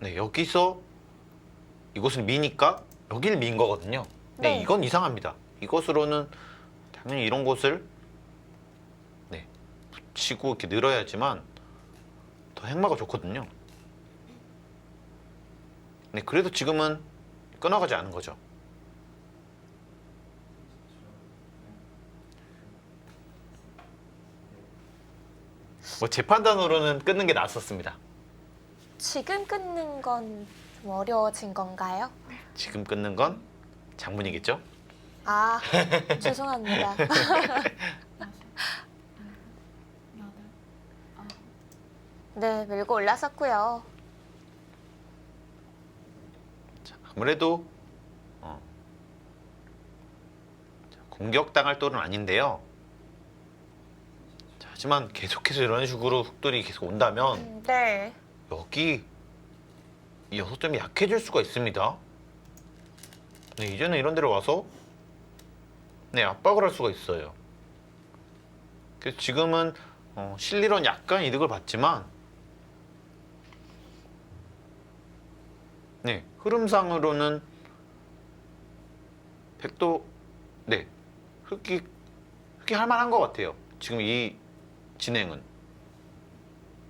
네, 여기서 이곳은 미니까 여길 민 거거든요. 네, 네. 이건 이상합니다. 이것으로는 당연히 이런 곳을 네, 붙이고 이렇게 늘어야지만 더 행마가 좋거든요. 네, 그래도 지금은 끊어가지 않은 거죠. 뭐 제 판단으로는 끊는 게 낫었습니다. 지금 끊는 건 좀 어려워진 건가요? 지금 끊는 건 장문이겠죠? 아, 죄송합니다. 네, 밀고 올라섰고요. 자, 아무래도 어, 자, 공격당할 또는 아닌데요. 자, 하지만 계속해서 이런 식으로 흑돌이 계속 온다면 음, 네. 여기 이 여섯 점이 약해질 수가 있습니다. 네, 이제는 이런 데로 와서 네 압박을 할 수가 있어요. 그래서 지금은 어, 실리론 약간 이득을 봤지만 네 흐름상으로는 백도 네 흑이 흑이 할만한 것 같아요. 지금 이 진행은